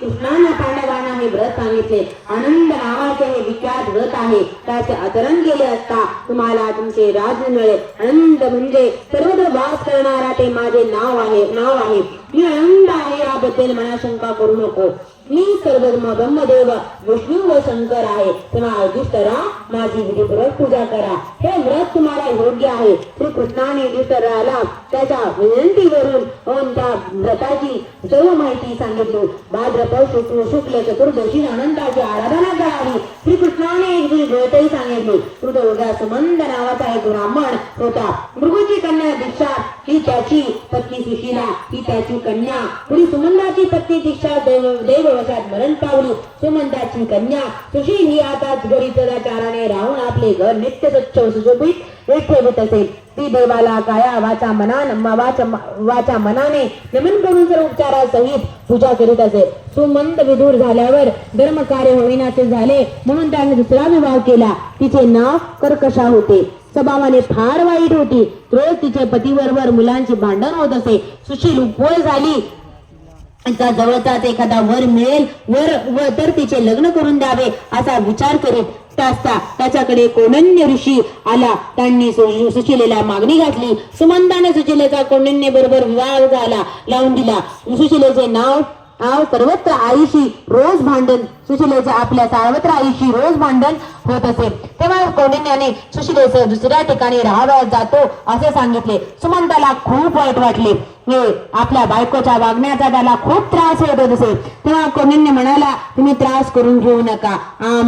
कृष्णाने पांडवांना हे व्रत सांगितले. आनंद नावाचे हे विख्यात व्रत आहे. त्याचे आचरण केले असता तुम्हाला तुमचे राज्य मिळेल आनंद म्हणजे सर्वत्र वास करणारा ते माझे नाव आहे नाव आहे. मी आनंद आहे याबद्दल मला शंका करू नको मी सर्वधर्म ब्रह्मदेव विष्णू व शंकर आहे तेव्हा युधिष्ठरा माझी विधीपूर्वक पूजा करा हे व्रत तुम्हाला योग्य आहे श्री कृष्णाने युधिष्ठराला त्याच्या विनंतीवरून होऊन त्या व्रताची सर्व माहिती सांगितली भाद्रपद शुक्ल शुक्ल चतुर्दशी अनंताची आराधना करावी श्री कृष्णाने एक व्रतही सांगितली कृतयुगा सुमंद नावाचा एक ब्राह्मण होता मृगूची कन्या दीक्षा ही त्याची पत्नी सुशीला ही त्याची कन्या. पुढे सुमंदाची पत्नी दीक्षा देव मरण पावली. सुमंदाची कन्या. सुशील ही आता घरी सदाचाराने राहून आपले घर नित्य स्वच्छ सुशोभित एक ठेवत असेल. ती देवाला काया वाचा मनान वाचा वाचा मनाने नमन करून सर्व उपचारासहित पूजा करीत असे सुमंत विदूर झाल्यावर धर्मकार्य होईनाचे झाले. म्हणून त्याने दुसरा विवाह केला. तिचे नाव कर्कशा होते. स्वभावाने फार वाईट होती. रोज तिचे पतीबरोबर मुलांचे भांडण होत असे. सुशील उपवय झाली. जवळचाच एखादा वर मिळेल. वर व तर तिचे लग्न करून द्यावे असा विचार करीत असता त्याच्याकडे कोणन्य ऋषी आला. त्यांनी सुशिलेला मागणी घातली. सुमंताने सुशिलेचा कोणन्य बरोबर विवाह झाला. लावून दिला. सुशिलेचे नाव नाव सर्वत्र आईशी रोज भांडण. सुशिलेचे आपल्या सर्वत्र आईशी रोज भांडण होत असे. तेव्हा कौंडिन्याने सुशिलेस दुसऱ्या ठिकाणी राहावयास जातो असे सांगितले. सुमंताला खूप वाईट वाटले. हे आपल्या बायकोच्या वागण्याचा त्याला खूप त्रास होत असे. तेव्हा कौंडिन्य म्हणाला तुम्ही त्रास करून घेऊ नका.